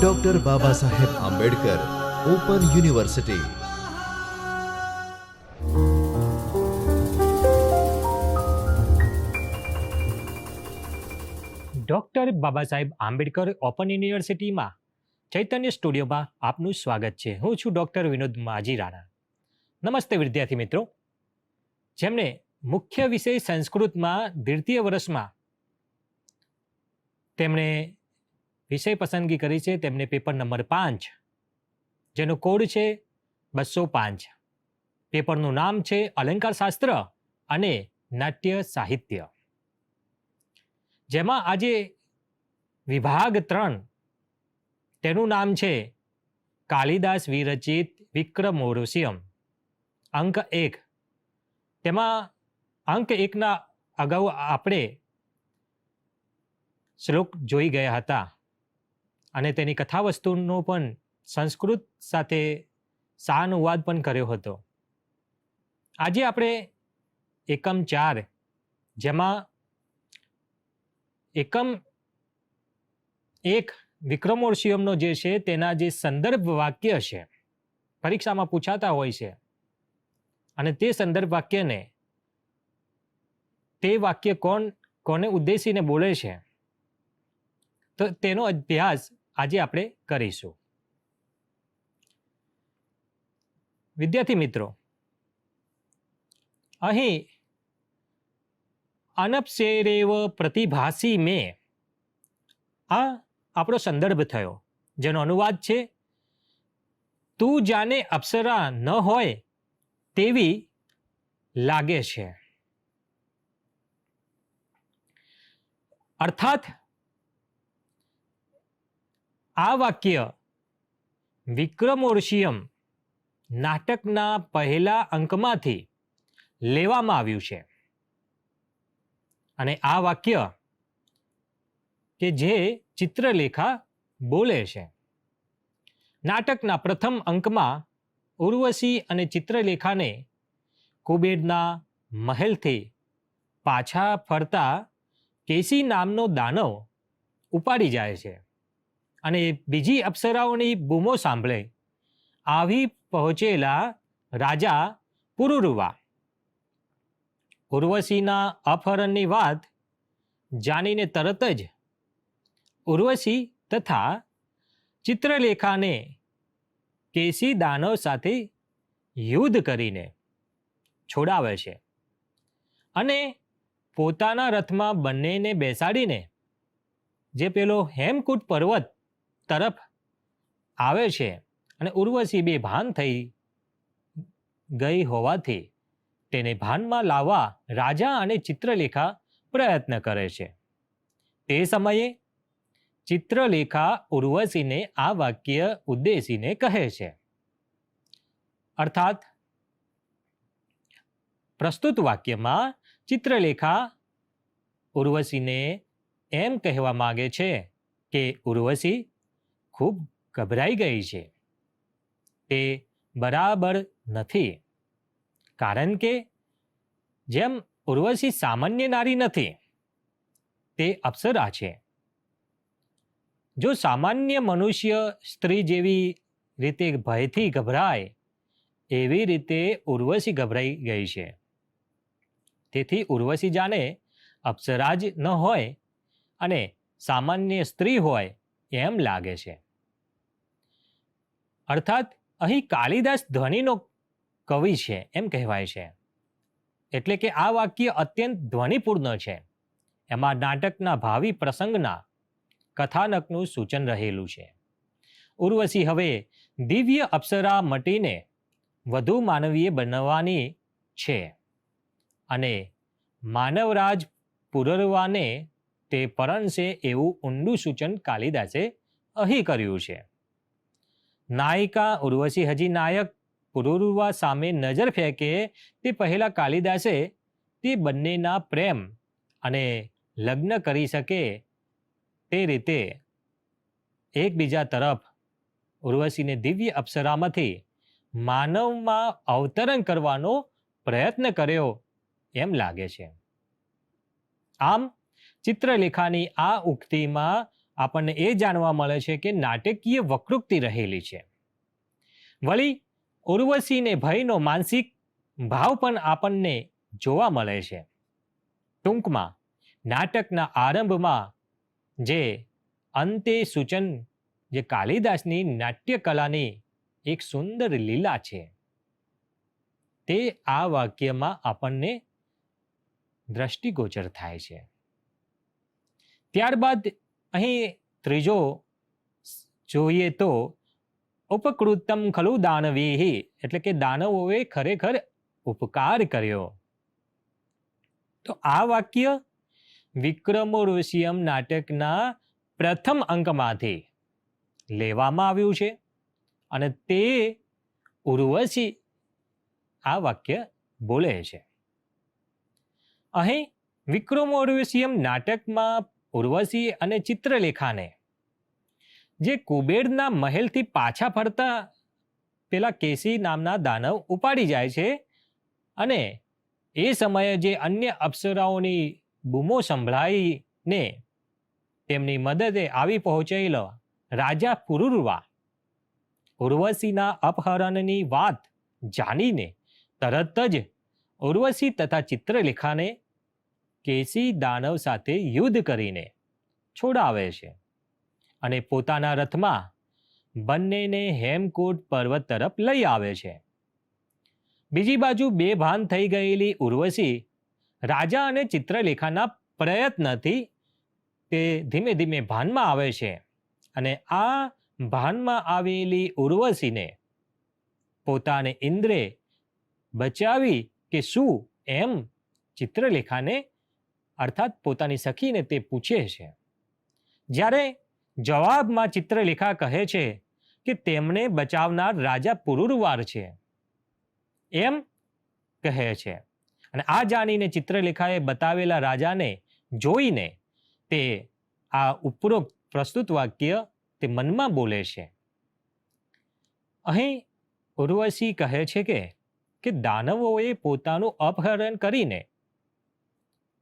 Doctor Baba Saheb Ambedkar open university doctor Baba Saheb Ambedkar open યુનિવર્સિટીમાં ચૈતન્ય સ્ટુડિયોમાં આપનું સ્વાગત છે. હું છું ડૉક્ટર વિનોદ માજી રાણા. નમસ્તે વિદ્યાર્થી મિત્રો. જેમણે મુખ્ય વિષય સંસ્કૃતમાં દ્વિતીય વર્ષમાં તેમણે વિષય પસંદગી કરી છે, તેમને પેપર નંબર પાંચ, જેનો કોડ છે બસો પાંચ. પેપરનું નામ છે અલંકાર શાસ્ત્ર અને નાટ્ય સાહિત્ય. જેમાં આજે વિભાગ ત્રણ, તેનું નામ છે કાલિદાસ વિરચિત વિક્રમોરસિયમ. અંક એક, તેમાં અંક એકના અગાઉ આપણે શ્લોક જોઈ ગયા હતા. અને તેની કથાવસ્તુનો પણ સંસ્કૃત સાથે સાનુવાદ પણ કર્યો હતો. આજે આપણે એકમ ચાર, જેમાં એકમ એક વિક્રમોર્શિયમનો જે છે તેના જે સંદર્ભ વાક્ય છે, પરીક્ષામાં પૂછાતા હોય છે. અને તે સંદર્ભ વાક્યને, તે વાક્ય કોણ, કોને ઉદ્દેશીને બોલે છે? તો તેનો અભ્યાસ આજે આપણે કરીશું. વિદ્યાર્થી મિત્રો, અહીં અનપશેરેવ પ્રતિભાસી મેં આ આપણો સંદર્ભ થયો, જેનો અનુવાદ છે, તું જાને અપ્સરા ન હોય તેવી લાગે છે. અર્થાત આ વાક્ય વિક્રમોર્શિયમ નાટકના પહેલા અંકમાંથી લેવામાં આવ્યું છે. અને આ વાક્ય કે જે ચિત્રલેખા બોલે છે. નાટકના પ્રથમ અંકમાં ઉર્વશી અને ચિત્રલેખાને કુબેરના મહેલથી પાછા ફરતા કેસી નામનો દાનવ ઉપાડી જાય છે. અને બીજી અપ્સરાઓની બૂમો સાંભળે. આવી પહોંચેલા રાજા પુરુરુવા. ઉર્વશીના અપહરણની વાત જાણીને તરત જ ઉર્વશી તથા ચિત્રલેખાને કેસી દાનવ સાથે યુદ્ધ કરીને છોડાવે છે અને પોતાના રથમાં બંનેને બેસાડીને જે પેલો હેમકૂટ પર્વત તરફ આવે છે અને ઉર્વશી બે ભાન થઈ ગઈ હોવાથી તેને ભાનમાં લાવવા રાજા અને ચિત્રલેખા પ્રયત્ન કરે છે. તે સમયે ચિત્રલેખા ઉર્વશીને આ વાક્ય ઉદ્દેશીને કહે છે. અર્થાત, પ્રસ્તુત વાક્યમાં ચિત્રલેખા ઉર્વશીને એમ કહેવા માંગે છે કે ઉર્વશી ખૂબ ગભરાઈ ગઈ છે. તે બરાબર નથી. કારણ કે જેમ ઉર્વશી સામાન્ય નારી નથી, તે અપ્સરા છે. જો સામાન્ય મનુષ્ય સ્ત્રી જેવી રીતે ભયથી ગભરાય, એવી રીતે ઉર્વશી ગભરાઈ ગઈ છે. તેથી ઉર્વશી જાણે અપ્સરા જ ન હોય અને સામાન્ય સ્ત્રી હોય એમ લાગે છે. અર્થાત, અહીં કાલિદાસ ધ્વનિનો કવિ છે એમ કહેવાય છે. એટલે કે આ વાક્ય અત્યંત ધ્વનિપૂર્ણ છે. એમાં નાટકના ભાવિ પ્રસંગના કથાનકનું સૂચન રહેલું છે. ઉર્વશી હવે દિવ્ય અપ્સરા મટીને વધુ માનવીય બનવાની છે અને માનવરાજ પુરરવાને તે પરણશે એવું ઊંડું સૂચન કાલિદાસે અહીં કર્યું છે. નાયિકા ઉર્વશી હજી નાયક પુરુરવા સામે નજર ફેંકે તે પહેલા કાલિદાસે તે બંનેના પ્રેમ અને લગ્ન કરી શકે તે રીતે એકબીજા તરફ ઉર્વશીને દિવ્ય અપ્સરામાંથી માનવમાં અવતરણ કરવાનો પ્રયત્ન કર્યો એમ લાગે છે. આમ ચિત્રલેખાની આ ઉક્તિમાં આપણને એ જાણવા મળે છે કે નાટકીય વકૃક્તિ રહેલી છે. વળી, ઉર્વશીને ભયનો માનસિક ભાવ પણ આપણને જોવા મળે છે. ટૂંકમાં, નાટકના આરંભમાં જે અંતે સૂચન, જે કાલિદાસની નાટ્યકલાની એક સુંદર લીલા છે, તે આ વાક્યમાં આપણને દ્રષ્ટિગોચર થાય છે. ત્યારબાદ અહીં ત્રીજો જોઈએ તો, ઉપકૃતમ ખલુ દાનવીહી, એટલે કે દાનવોએ ખરેખર ઉપકાર કર્યો. તો આ વાક્ય વિક્રમોર્વશિયમ નાટકના પ્રથમ અંકમાંથી લેવામાં આવ્યું છે અને તે ઉર્વશી આ વાક્ય બોલે છે. અહીં વિક્રમોર્વશિયમ નાટકમાં ઉર્વશી અને ચિત્રલેખાને, જે કુબેરના મહેલથી પાછા ફરતા પેલા કેસી નામના દાનવ ઉપાડી જાય છે અને એ સમયે જે અન્ય અપ્સરાઓની બૂમો સંભળાઈને તેમની મદદે આવી પહોંચેલો રાજા પુરુરવા, ઉર્વશીના અપહરણની વાત જાણીને તરત જ ઉર્વશી તથા ચિત્રલેખાને કેસી દાનવ સાથે યુદ્ધ કરીને છોડાવે છે અને પોતાના રથમાં બંનેને હેમકૂટ પર્વત તરફ લઈ આવે છે. બીજી બાજુ બે ભાન થઈ ગયેલી ઉર્વશી રાજા અને ચિત્રલેખાના પ્રયત્નથી તે ધીમે ધીમે ભાનમાં આવે છે અને આ ભાનમાં આવેલી ઉર્વશીને પોતાને ઇન્દ્રે બચાવી કે શું એમ ચિત્રલેખાને અર્થાત પોતાની સખીને તે પૂછે છે. જ્યારે જવાબમાં ચિત્રલેખા કહે છે કે તેમને બચાવનાર રાજા પુરુરવાર છે એમ કહે છે. અને આ જાણીને ચિત્રલેખાએ બતાવેલા રાજાને જોઈને તે આ ઉપરોક્ત પ્રસ્તુત વાક્ય તે મનમાં બોલે છે. અહીં ઉર્વશી કહે છે કે કે દાનવોએ પોતાનું અપહરણ કરીને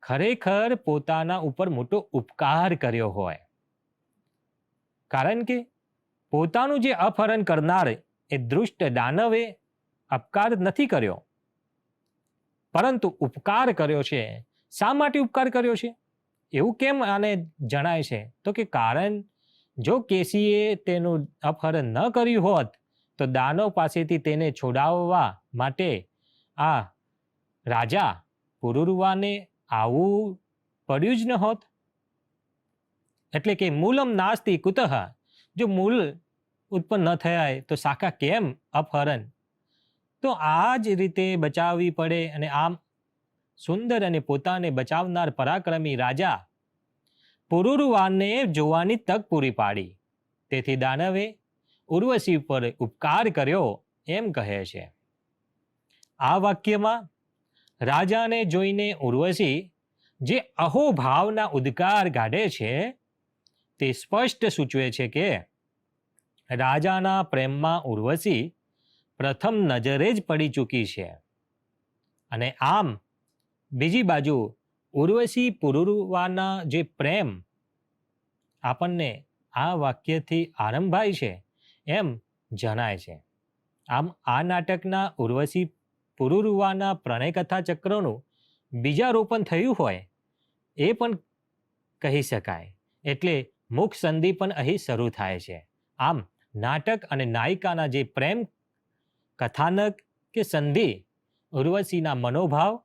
ખરેખર પોતાના ઉપર મોટો ઉપકાર કર્યો હોય. કારણ કે પોતાનું જે અપહરણ કરનાર એ દૃષ્ટ દાનવે અપકાર નથી કર્યો. પરંતુ ઉપકાર કર્યો છે. શા માટે ઉપકાર કર્યો છે? એવું કેમ આને જણાય છે? તો કે કારણ જો કેસીએ તેનું અપહરણ ન કર્યું હોત, તો દાનવ પાસેથી તેને છોડાવવા માટે આ રાજા પુરુરવાને આવું પડ્યું જ ન હોત? એટલે કે મૂલમ નાસ્તિ કુતઃ. જો મૂલ ઉત્પન્ન ન થયા તો શાખા કેમ અપહરણ? તો આ જ રીતે બચાવવી પડે અને આમ સુંદર અને પોતાને બચાવનાર પરાક્રમી રાજા પુરુરવાનને જોવાની તક પૂરી પાડી. તેથી દાનવે ઉર્વશી પર ઉપકાર કર્યો એમ કહે છે. આ વાક્યમાં રાજાને જોઈને ઉર્વશી, જે અહોભાવના ઉદ્ગાર કાઢે છે, તે સ્પષ્ટ સૂચવે છે કે, રાજાના પ્રેમમાં ઉર્વશી પ્રથમ નજરે જ પડી ચૂકી છે. અને આમ, બીજી બાજુ ઉર્વશી પુરુવાના જે પ્રેમ આપણને આ વાક્યથી આરંભાય છે એમ જણાય છે. આમ આ નાટકના ઉર્વશી પુરુરવાના પ્રણયકથા ચક્રનું બીજારોપણ થયું હોય એ પણ કહી શકાય. એટલે મુખ સંધિ પણ અહીં શરૂ થાય છે. આમ નાટક અને નાયિકાના જે પ્રેમ કથાનક કે સંધિ, ઉર્વશીના મનોભાવ,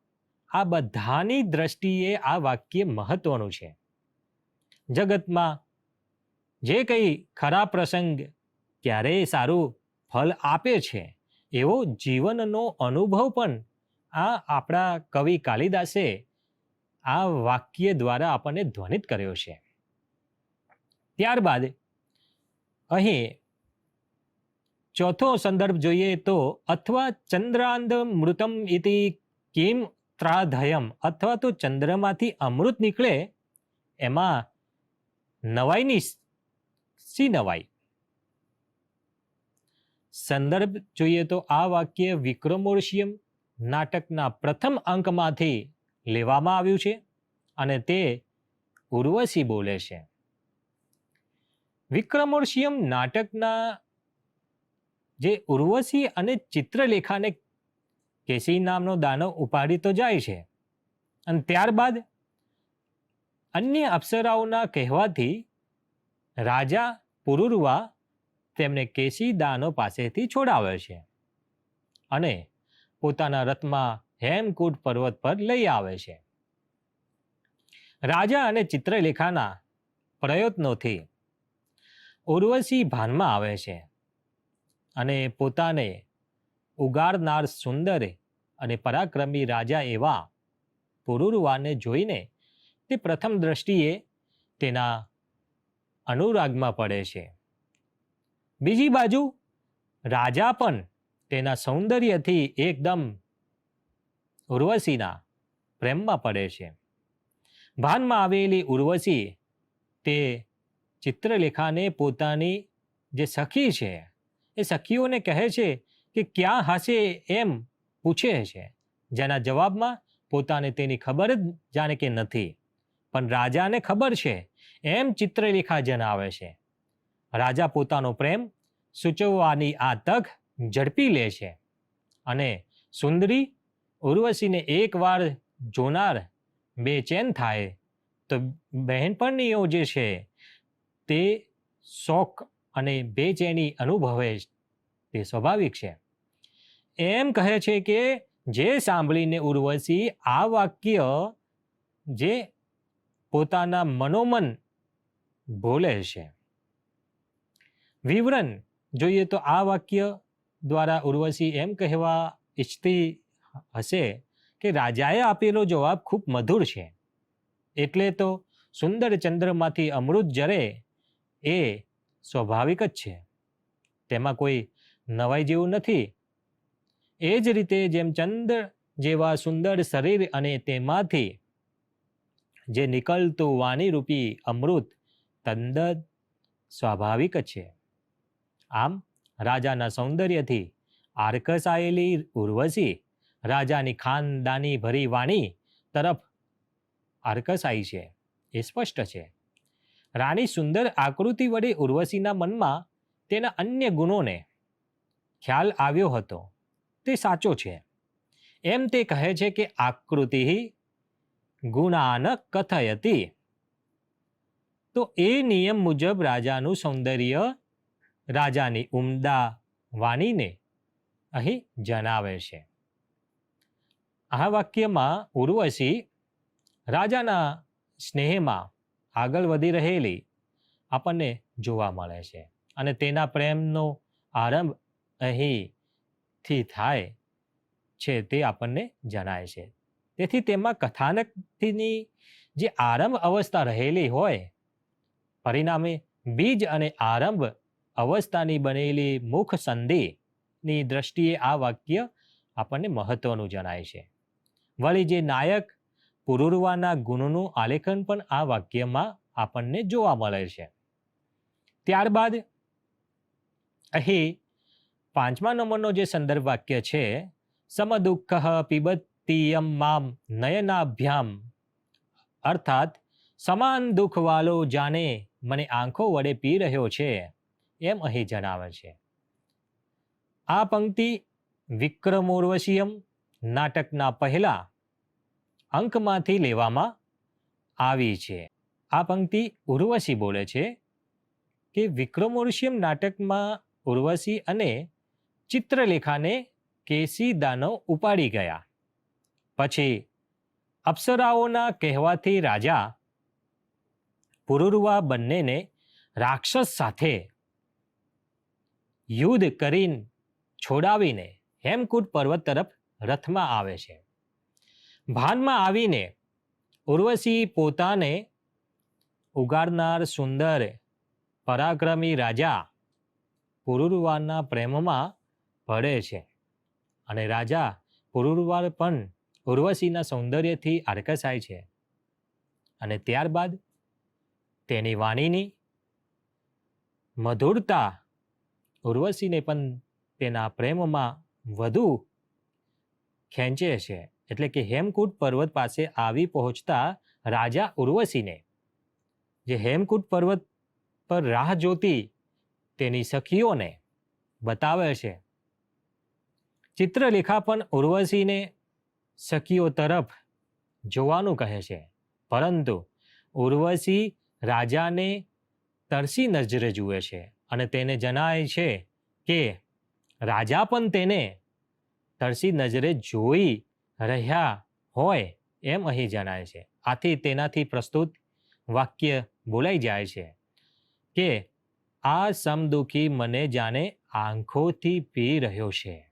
આ બધાની દ્રષ્ટિએ આ વાક્ય મહત્વનું છે. જગતમાં જે કંઈ ખરા પ્રસંગ ક્યારેય સારું ફલ આપે છે એવો જીવનનો અનુભવ પણ આ આપણા કવિ કાલિદાસે આ વાક્ય દ્વારા આપણને ધ્વનિત કર્યો છે. ત્યારબાદ અહીં ચોથો સંદર્ભ જોઈએ તો અથવા ચંદ્રાંધ મૃતમ ઇતિ કિમ ત્રાધયમ અથવા તો ચંદ્રમાંથી અમૃત નીકળે એમાં નવાઈની સી નવાઈ સંદર્ભ જોઈએ તો આ વાક્ય વિક્રમોર્શિયમ નાટકના પ્રથમ અંકમાંથી લેવામાં આવ્યું છે અને તે ઉર્વશી બોલે છે. વિક્રમોર્શિયમ નાટકના જે ઉર્વશી અને ચિત્રલેખાને કેસી નામનો દાનો ઉપાડી તો જાય છે. અને ત્યારબાદ અન્ય અપ્સરાઓના કહેવાથી રાજા પુરુરવા તેમને કેશીદાનો પાસેથી છોડાવે છે અને પોતાના રથમાં હેમકૂટ પર્વત પર લઈ આવે છે. રાજા અને ચિત્રલેખાના પ્રયત્નોથી ઉર્વશી ભાનમાં આવે છે અને પોતાને ઉગાડનાર સુંદર અને પરાક્રમી રાજા એવા પુરુરવાને જોઈને તે પ્રથમ દ્રષ્ટિએ તેના અનુરાગમાં પડે છે. બીજી બાજુ, રાજા પણ તેના સૌંદર્યથી એકદમ ઉર્વશીના પ્રેમમાં પડે છે. ભાનમાં આવેલી ઉર્વશી તે ચિત્રલેખાને પોતાની જે સખી છે, એ સખીઓને કહે છે કે ક્યાં હશે એમ પૂછે છે. જેના જવાબમાં પોતાને તેની ખબર જ જાણે કે નથી. પણ રાજાને ખબર છે, એમ ચિત્રલેખા જણાવે છે. રાજા પોતાનો પ્રેમ સૂચવવાની આ તક ઝડપી લે છે. અને સુંદરી ઉર્વશીને એકવાર જોનાર બેચેન થાય તો બહેનપણીઓ જે છે તે શોક અને બેચેની અનુભવે તે સ્વાભાવિક છે. એમ કહે છે કે જે સાંભળીને ઉર્વશી આ વાક્ય જે પોતાના મનોમન બોલે છે. વિવરણ. જોઈએ તો આ વાક્ય દ્વારા ઉર્વશી એમ કહેવા ઈચ્છતી હશે કે રાજાએ આપેલો જવાબ ખૂબ મધુર છે. એટલે તો સુંદર ચંદ્રમાંથી અમૃત જરે એ સ્વાભાવિક જ છે. તેમાં કોઈ નવાઈ જેવું નથી. એ જ રીતે જેમ ચંદ્ર જેવા સુંદર શરીર અને તેમાંથી જે નીકળતું વાણીરૂપી અમૃત તદ્દન સ્વાભાવિક છે. આમ, રાજાના સૌંદર્યથી આરકસાયેલી ઉર્વશી રાજાની ખાનદાની ભરી વાણી તરફ આરકસાઈ છે, એ સ્પષ્ટ છે. રાણી સુંદર આકૃતિ વડે ઉર્વશીના મનમાં તેના અન્ય ગુણોને ખ્યાલ આવ્યો હતો. તે સાચો છે. એમ તે કહે છે કે આકૃતિ ગુણાન કથયતી. તો એ નિયમ મુજબ રાજાનું સૌંદર્ય રાજાની ઉમદા વાણીને અહીં જણાવે છે. આ વાક્યમાં ઉર્વશી રાજાના સ્નેહમાં આગળ વધી રહેલી આપણને જોવા મળે છે અને તેના પ્રેમનો આરંભ અહીંથી થાય છે તે આપણને જણાય છે. તેથી તેમાં કથાનકની જે આરંભ અવસ્થા રહેલી હોય, પરિણામે બીજ અને આરંભ અવસ્થાની બનેલી મુખ સંધિની દ્રષ્ટિએ આ વાક્ય આપણને મહત્વનું જણાય છે. વળી જે નાયક પુરુરવાના ગુણનું આલેખન પણ આ વાક્યમાં આપણને જોવા મળે છે. ત્યારબાદ અહીં પાંચમા નંબરનો જે સંદર્ભ વાક્ય છે, સમદુઃખ પીબતીયમ મામ નયનાભ્યામ. અર્થાત, સમાન દુઃખવાલો જાણે મને આંખો વડે પી રહ્યો છે. એમ અહીં જણાવે છે. આ પંક્તિ વિક્રમોર્વશીયમ નાટકના પહેલા અંકમાંથી લેવામાં આવી છે. આ પંક્તિ ઉર્વશી બોલે છે કે વિક્રમોર્શિયમ નાટકમાં ઉર્વશી અને ચિત્રલેખાને કેસી દાનવ ઉપાડી ગયા. પછી અપ્સરાઓના કહેવાથી રાજા પુરુરવા બંનેને રાક્ષસ સાથે યુદ્ધ કરીને છોડાવીને હેમકૂટ પર્વત તરફ રથમાં આવે છે. ભાનમાં આવીને ઉર્વશી પોતાને ઉગાડનાર સુંદર, પરાક્રમી રાજા પુરુરવારના પ્રેમમાં પડે છે અને રાજા પુરુરવાર પણ ઉર્વશીના સૌંદર્યથી આકર્ષાય છે. અને ત્યારબાદ તેની વાણીની મધુરતા ઉર્વશીને પણ તેના પ્રેમમાં વધુ ખેંચે છે. એટલે કે હેમકૂટ પર્વત પાસે આવી પહોંચતા રાજા ઉર્વશીને. જે હેમકૂટ પર્વત પર રાહ જોતી તેની સખીઓને બતાવે છે. ચિત્રલેખા પણ ઉર્વશીને સખીઓ તરફ જોવાનું કહે છે. પરંતુ ઉર્વશી રાજાને તરસી નજરે જુએ છે. અને તેને જણાય છે કે રાજા પણ તેને તરસી નજરે જોઈ રહ્યા હોય એમ અહીં જણાય છે. આથી તેનાથી પ્રસ્તુત વાક્ય બોલાઈ જાય છે કે આ સમદુખી મને જાણે આંખોથી પી રહ્યો છે.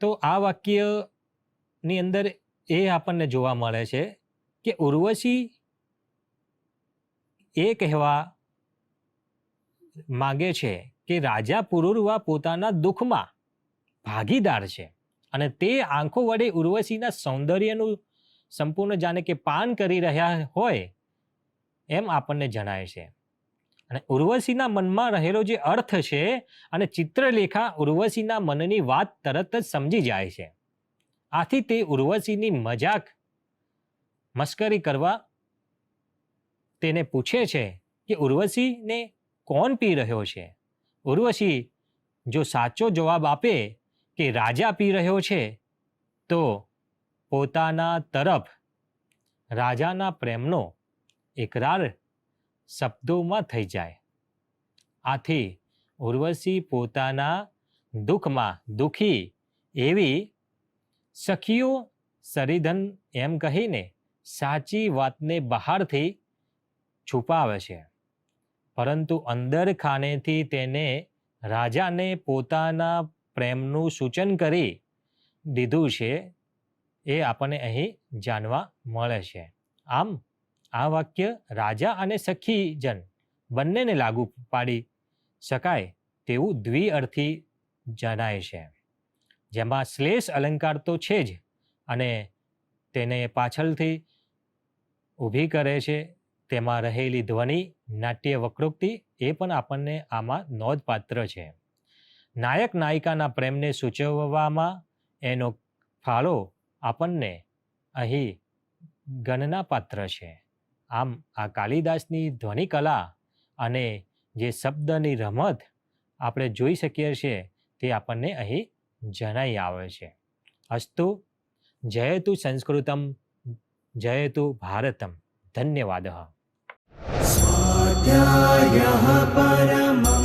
તો આ વાક્યની અંદર એ આપણને જોવા મળે છે કે ઉર્વશી એ કહેવા માગે છે કે રાજા પુરુરવા પોતાના દુઃખમાં ભાગીદાર છે અને તે આંખો વડે ઉર્વશીના સૌંદર્યનું સંપૂર્ણ જાણે કે પાન કરી રહ્યા હોય એમ આપણને જણાય છે. અને ઉર્વશીના મનમાં રહેલો જે અર્થ છે અને ચિત્રલેખા ઉર્વશીના મનની વાત તરત જ સમજી જાય છે. આથી તે ઉર્વશીની મજાક મસ્કરી કરવા તેને પૂછે છે કે, ઉર્વશીને કોણ પી રહ્યો છે? ઉર્વશી, જો સાચો જવાબ આપે કે રાજા પી રહ્યો છે, તો પોતાના તરફ રાજાના પ્રેમનો એકરાર શબ્દોમાં થઈ જાય. આથી ઉર્વશી પોતાના દુઃખમાં દુઃખી એવી સખીઓ સરિધન એમ કહીને સાચી વાતને બહારથી છુપાવે છે. પરંતુ અંદર ખાનેથી તેને રાજાને પોતાના પ્રેમનું સૂચન કરી દીધું છે એ આપણને અહીં જાણવા મળે છે. આમ, આ વાક્ય રાજા અને સખીજન બંનેને લાગુ પાડી શકાય તેવું દ્વિઅર્થી જણાય છે. જેમાં શ્લેષ અલંકાર તો છે જ અને તેને પાછળથી ઊભી કરે છે તેમાં રહેલી ધ્વનિ, નાટ્ય વક્રોક્તિ એ પણ આપણને આમાં નોંધપાત્ર છે. નાયક નાયિકાના પ્રેમને સૂચવવામાં એનો ફાળો આપણને અહીં ગણના પાત્ર છે. આમ, આ કાલિદાસની ધ્વનિ કલા અને જે શબ્દની રમત આપણે જોઈ શકીએ છીએ તે આપણને અહીં જણાઈ આવે છે. અસ્તુ, જયતુ સંસ્કૃતમ, જયતુ ભારતમ. ધન્યવાદ. याः परम्